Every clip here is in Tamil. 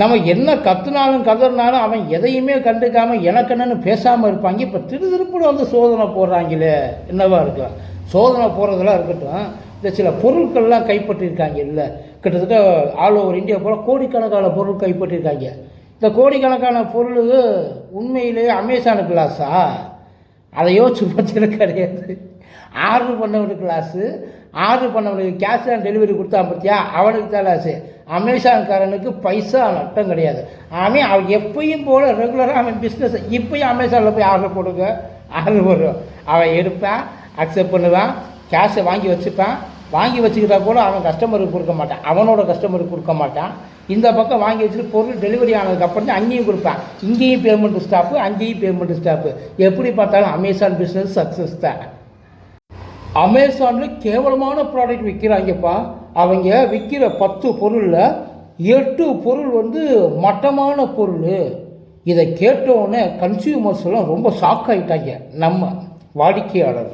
நம்ம என்ன கத்துனாலும் கதறினாலும் அவன் எதையுமே கண்டுக்காமல் எனக்கு பேசாமல் இருப்பாங்க. இப்போ திரு திருப்புன்னு வந்து சோதனை போடுறாங்களே என்னவா இருக்கும்? சோதனை போடுறதெல்லாம் இருக்கட்டும். இந்த சில பொருட்கள்லாம் கைப்பற்றியிருக்காங்க இல்லை. கிட்டத்தட்ட ஆல் ஓவர் இந்தியா போல் கோடிக்கணக்கான பொருள் கைப்பற்றியிருக்காங்க இந்த கோடிக்கணக்கான பொருள் உண்மையிலேயே அமேசான் கிளாஸா? அதை யோசிச்சு பார்த்தது கிடையாது. ஆர்டர் பண்ணவனுக்கு லாஸு ஆர்டர் பண்ணவனுக்கு கேஷ் ஆன் டெலிவரி கொடுத்தா பார்த்தியா? அவனுக்கு தான் லாஸு அமேசான்காரனுக்கு பைசா நட்டம் கிடையாது. அவன் அவன் எப்பயும் போல ரெகுலராக அவன் பிஸ்னஸ் இப்பயும் அமேசானில் போய் ஆர்டர் போடுங்க. ஆர்டர் போடுவோம் அவன் எடுப்பான் அக்செப்ட் பண்ணுவான் கேஷை வாங்கி வச்சுப்பான். வாங்கி வச்சுக்கிட்டா கூட அவன் கஸ்டமருக்கு கொடுக்க மாட்டான். அவனோட கஸ்டமருக்கு கொடுக்க மாட்டான். இந்த பக்கம் வாங்கி வச்சுட்டு பொருள் டெலிவரி ஆனதுக்கப்புறம் தான் அங்கேயும் கொடுப்பான். இங்கேயும் பேமெண்ட் ஸ்டாப்பு அங்கேயும் பேமெண்ட் ஸ்டாப்பு எப்படி பார்த்தாலும் அமேசான் பிஸ்னஸ் சக்ஸஸ் தான். அமேசானில் கேவலமான ப்ராடக்ட் விற்கிறாங்கப்பா அவங்க விற்கிற பத்து பொருளில் எட்டு பொருள் வந்து மட்டமான பொருள். இதை கேட்டவுடனே கன்சியூமர்ஸ் எல்லாம் ரொம்ப ஷாக் ஆகிட்டாங்க நம்ம வாடிக்கையாளர்.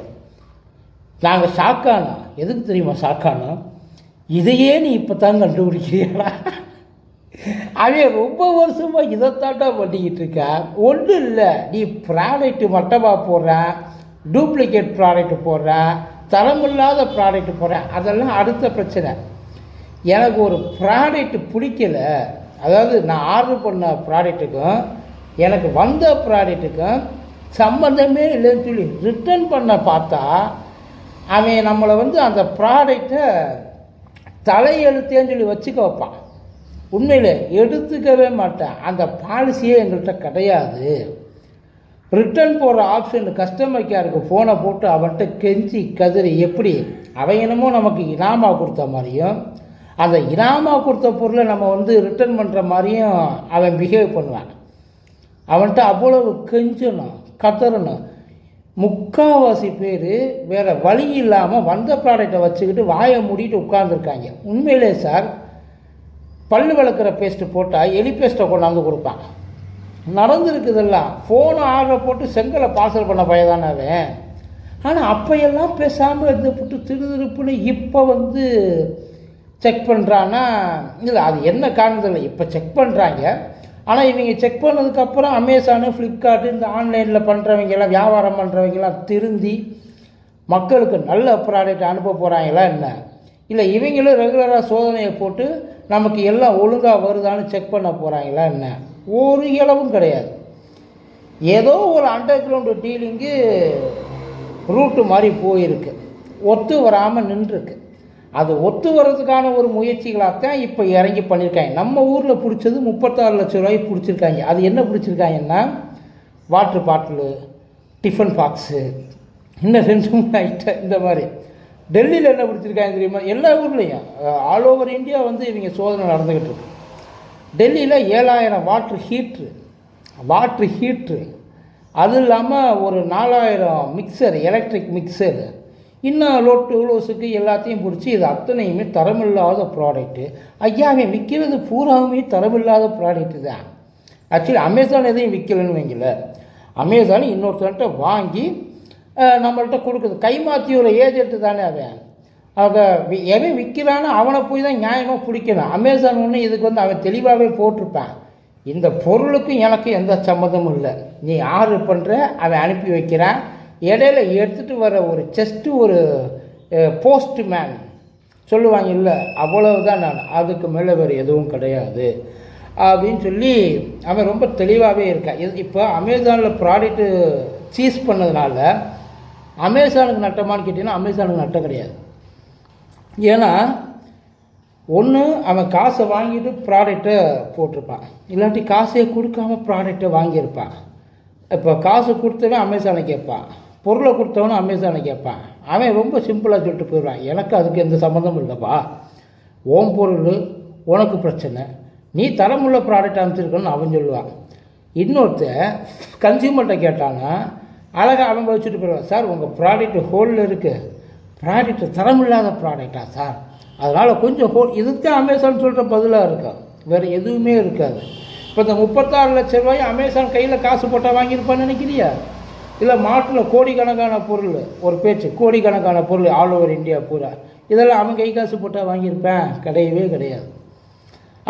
நாங்கள் ஷாக்கானா எதுக்கு தெரியுமா ஷாக்கானா இதையே நீ இப்போ தான் கண்டுபிடிக்கிறீங்களா அவன் ரொம்ப வருஷமாக இதைத்தாண்டா பண்ணிக்கிட்டு இருக்கா. ஒன்றும் இல்லை நீ ப்ராடக்ட் மட்டமாக போடுற டூப்ளிகேட் ப்ராடக்ட் போடுற தரமில்லாத ப்ராடக்ட் போகிறேன் அதெல்லாம் அடுத்த பிரச்சனை. எனக்கு ஒரு ப்ராடக்ட் பிடிக்கல. அதாவது நான் ஆர்டர் பண்ண ப்ராடக்ட்டுக்கும் எனக்கு வந்த ப்ராடக்ட்டுக்கும் சம்மந்தமே இல்லைன்னு சொல்லி ரிட்டர்ன் பண்ண பார்த்தா அவன் நம்மளை வந்து அந்த ப்ராடக்டை தலையெழுத்தேன்னு சொல்லி வச்சுக்க வைப்பான். உண்மையில் எடுத்துக்கவே மாட்டேன். அந்த பாலிசியே எங்கள்கிட்ட கிடையாது. ரிட்டர்ன் போடுற ஆப்ஷன் கஸ்டமர் கேருக்கு ஃபோனை போட்டு அவன்கிட்ட கெஞ்சி கதறி எப்படி? அவன் என்னமோ நமக்கு இனாமா கொடுத்த மாதிரியும் அந்த இனாமா கொடுத்த பொருளை நம்ம வந்து ரிட்டர்ன் பண்ணுற மாதிரியும் அவன் பிஹேவ் பண்ணுவான். அவன்கிட்ட அவ்வளவு கெஞ்சணும் கத்தரணும் முக்காவாசி பேர் வேறு வழி இல்லாமல் வந்த ப்ராடக்டை வச்சுக்கிட்டு வாயை மூடிட்டு உட்காந்துருக்காங்க உண்மையிலே சார் பல் விளக்குற பேஸ்ட்டு போட்டால் எலி பேஸ்ட்டை கொண்டாந்து கொடுப்பான் நடந்திருக்குதெல்லாம். ஃபோனை ஆர்டர் போட்டு செங்கலை பார்சல் பண்ண பயதானாவே அவன். ஆனால் அப்பையெல்லாம் பேசாமல் இருந்து புட்டு திருதிருப்புன்னு இப்போ வந்து செக் பண்ணுறான்னா இல்லை அது என்ன காரணத்தில் இப்போ செக் பண்ணுறாங்க ஆனால் இவங்க செக் பண்ணதுக்கப்புறம் அமேசானு ஃப்ளிப்கார்ட்டு இந்த ஆன்லைனில் பண்ணுறவங்கெல்லாம் வியாபாரம் பண்ணுறவங்கெல்லாம் திருந்தி மக்களுக்கு நல்ல ப்ராடக்ட் அனுப்ப போகிறாங்களா என்ன? இல்லை இவங்களும் ரெகுலராக சோதனையை போட்டு நமக்கு எல்லாம் ஒழுங்காக வருதான்னு செக் பண்ண போகிறாங்களா என்ன? ஒரு இளவும் கிடையாது. ஏதோ ஒரு அண்டர் கிரவுண்டு டீலிங்கு ரூட்டு மாதிரி போயிருக்கு. ஒத்து வராமல் நின்றுருக்கு. அது ஒத்து வர்றதுக்கான ஒரு முயற்சிகளாக தான் இப்போ இறங்கி பண்ணியிருக்காங்க நம்ம ஊரில் பிடிச்சது முப்பத்தாறு லட்ச ரூபாய்க்கு பிடிச்சிருக்காங்க. அது என்ன பிடிச்சிருக்காங்கன்னா வாட்ரு பாட்டிலு டிஃபன் பாக்ஸு இன்னும் ரெண்டு மூணு ஐட்டம் இந்த மாதிரி. டெல்லியில் என்ன பிடிச்சிருக்காங்க தெரியுமா? எல்லா ஊர்லேயும். ஆல் ஓவர் இந்தியா வந்து இவங்க சோதனை நடந்துக்கிட்டு இருக்கு. டெல்லியில் ஏழாயிரம் வாட்ரு ஹீட்ரு. Water heater. அது இல்லாமல் ஒரு நாலாயிரம் மிக்சர் எலக்ட்ரிக் மிக்சர். இன்னும் லோட்டு லோஸுக்கு எல்லாத்தையும் பிடிச்சி இது அத்தனையுமே தரமில்லாத ப்ராடக்ட்டு ஐயா அவன் விற்கிறது பூராவுமே தரமில்லாத ப்ராடக்ட்டு தான். ஆக்சுவலி அமேசான் எதையும் விற்கலன்னு வைங்கள. அமேசான் இன்னொருத்தன்ட்ட வாங்கி நம்மள்கிட்ட கொடுக்குது. கைமாத்தியோட ஏஜென்ட்டு தானே அவன். அவங்க வி- எவன் விற்கிறானோ அவனை போய் தான் நியாயமாக பிடிக்கணும். அமேசான் ஒன்று இதுக்கு வந்து அவன் தெளிவாகவே போட்டிருப்பான். இந்த பொருளுக்கும் எனக்கு எந்த சம்மந்தமும் இல்லை. நீ ஆர்டர் பண்ணுற அவன் அனுப்பி வைக்கிறான். இடையில எடுத்துகிட்டு வர ஒரு செஸ்ட்டு ஒரு போஸ்ட்மேன் சொல்லுவாங்க இல்லை அவ்வளவுதான் நான். அதுக்கு மேலே வேறு எதுவும் கிடையாது. அப்படின்னு சொல்லி அவன் ரொம்ப தெளிவாகவே இருக்கான். இது இப்போ அமேசானில் ப்ராடக்ட்டு சீஸ் பண்ணதுனால அமேசானுக்கு நட்டமான்னு கேட்டிங்கன்னா அமேசானுக்கு நட்டம் கிடையாது. ஏன்னா ஒன்று அவன் காசை வாங்கிட்டு ப்ராடக்டை போட்டிருப்பான். இல்லாட்டி காசையே கொடுக்காம ப்ராடக்டை வாங்கியிருப்பான். இப்போ காசு கொடுத்தவன் அமேசானை கேட்பான். பொருளை கொடுத்தவனும் அமேசானை கேட்பான். அவன் ரொம்ப சிம்பிளாக சொல்லிட்டு போயிடுவான். எனக்கு அதுக்கு எந்த சம்மந்தமும் இல்லைப்பா. ஓம் பொருள் உனக்கு பிரச்சனை. நீ தரமுள்ள ப்ராடக்ட் அமைச்சிருக்கணும்னு அவன் சொல்லுவான். இன்னொருத்த கன்சியூமர்கிட்ட கேட்டான்னா அழகாக அவன் வச்சுட்டு போயிடுவான். சார் உங்கள் ப்ராடக்ட் ஹோலில் இருக்குது ப்ராடக்ட் தரமில்லாத ப்ராடக்டா சார்? அதனால் கொஞ்சம் ஹோ இதுக்கே அமேசான் சொல்கிற பதிலாக இருக்கும் வேறு எதுவுமே இருக்காது. இப்போ இந்த முப்பத்தாறு லட்ச ரூபாய் அமேசான் கையில் காசு போட்டால் வாங்கியிருப்பான்னு நினைக்கிறியா? இல்லை மாட்டில் கோடிக்கணக்கான பொருள் ஒரு பேச்சு கோடிக்கணக்கான பொருள் ஆல் ஓவர் இந்தியா பூரா. இதெல்லாம் அவன் கை காசு போட்டால் வாங்கியிருப்பேன். கிடையவே கிடையாது.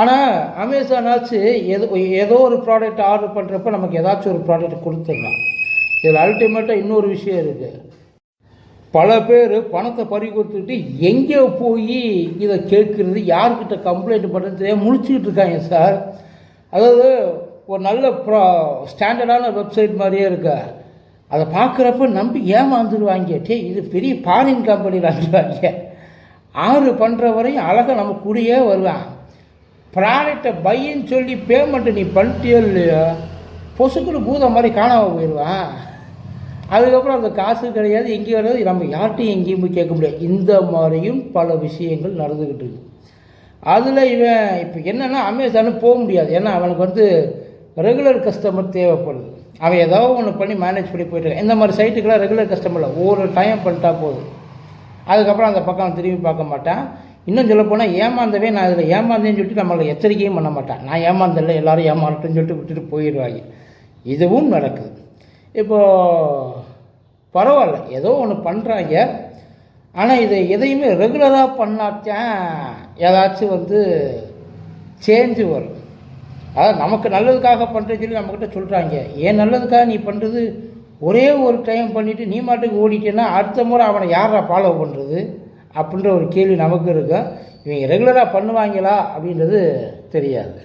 ஆனால் அமேசானாச்சு எது ஏதோ ஏதோ ஒரு ப்ராடக்ட் ஆர்டர் பண்ணுறப்ப நமக்கு ஏதாச்சும் ஒரு ப்ராடக்ட் கொடுத்துடலாம். இதில் அல்டிமேட்டாக இன்னொரு விஷயம் இருக்குது பல பேர் பணத்தை பறி கொடுத்துட்டு எங்கே போய் இதை கேட்குறது யார்கிட்ட கம்ப்ளைண்ட் பண்ணுறது தெரியாம முழிச்சுக்கிட்டு இருக்காங்க சார். அதாவது ஒரு நல்ல ப்ரா ஸ்டாண்டர்டான வெப்சைட் மாதிரியே இருக்கா. அதை பார்க்குறப்ப நம்பி ஏமாந்துருவாங்க. டே இது பெரிய ஃபாரின் கம்பெனியில் வாங்கிடுவாங்க ஆறு பண்ணுற வரையும் அழகாக நம்ம கூடயே வருவான். ப்ராடக்டை பையன்னு சொல்லி பேமெண்ட்டு நீ பண்ணிட்டியோ இல்லையோ பொசுக்குன்னு பூதம் மாதிரி காணாமல் போயிடுவான் அதுக்கப்புறம் அந்த காசு கிடையாது எங்கேயும் வராது நம்ம யார்கிட்டையும் எங்கேயும் போய் கேட்க முடியாது. இந்த மாதிரியும் பல விஷயங்கள் நடந்துக்கிட்டு இருக்கு. அதில் இவன் இப்போ என்னென்னா அமேசானு போக முடியாது. ஏன்னா அவனுக்கு வந்து ரெகுலர் கஸ்டமர் தேவைப்படுது. அவன் ஏதோ ஒன்று பண்ணி மேனேஜ் பண்ணி போயிட்டு இருக்கான். இந்த மாதிரி சைட்டுக்கெல்லாம் ரெகுலர் கஸ்டமர் இல்லை. ஒரு டைம் பண்ணிட்டா போதும். அதுக்கப்புறம் அந்த பக்கம் திரும்பி பார்க்க மாட்டான். இன்னும் சொல்லப்போனால் ஏமாந்தவே நான் இதில் ஏமாந்தேன்னு சொல்லிட்டு நம்மளை எச்சரிக்கையும் பண்ண மாட்டான். நான் ஏமாந்தல எல்லோரும் ஏமாறட்டும்னு சொல்லிட்டு விட்டுட்டு போயிடுவாங்க. இதுவும் நடக்குது. இப்போது பரவாயில்ல. ஏதோ ஒன்று பண்ணுறாங்க ஆனால் இதை எதையுமே ரெகுலராக பண்ணாத்தான் ஏதாச்சும் வந்து சேஞ்சு வரும். அதாவது நமக்கு நல்லதுக்காக பண்ணுறேன்னு சொல்லி நம்மக்கிட்ட சொல்கிறாங்க ஏன் நல்லதுக்காக நீ பண்ணுறது ஒரே ஒரு டைம் பண்ணிவிட்டு நீ மாட்டுக்கு ஓடிட்டேன்னா அடுத்த முறை அவனை யாரா ஃபாலோ பண்ணுறது அப்படின்ற ஒரு கேள்வி நமக்கு இருக்கும். இவங்க ரெகுலராக பண்ணுவாங்களா அப்படின்றது தெரியாது.